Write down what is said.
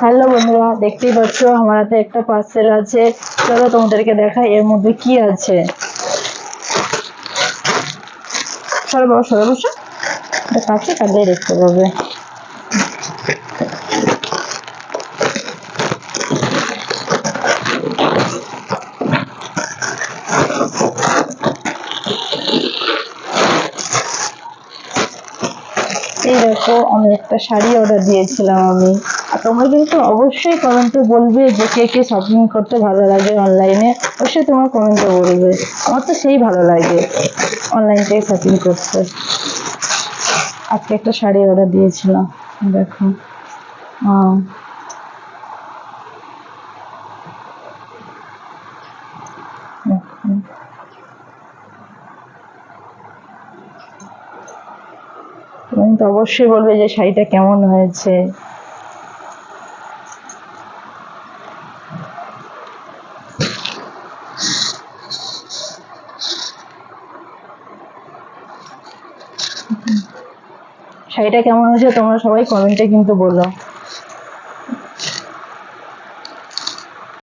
Hello বন্ধুরা, দেখতেই পাচ্ছ আমার হাতে একটা পার্সেল আছে। চলো তোমাদেরকে দেখাই এর মধ্যে কি আছে। সরো বাবা সরো বসো। এটা কাছে দেখতে পাবে। এই দেখো, আমি একটা শাড়ি অর্ডার দিয়েছিলাম আমি। আর তোমরা কিন্তু অবশ্যই কমেন্টে বলবে যে কে কে শপিং করতে ভালো লাগে অনলাইনে অবশ্যই তোমার কমেন্টে বলবে। আমার তো সেই ভালো লাগে অনলাইন থেকে শপিং করতে। আজকে একটা শাড়ি অর্ডার দিয়েছিলাম, দেখো। তুমি তো অবশ্যই বলবে যে শাড়িটা কেমন হয়েছে। শাড়িটা কেমন হয়েছে তোমরা সবাই কমেন্টে কিন্তু বলো।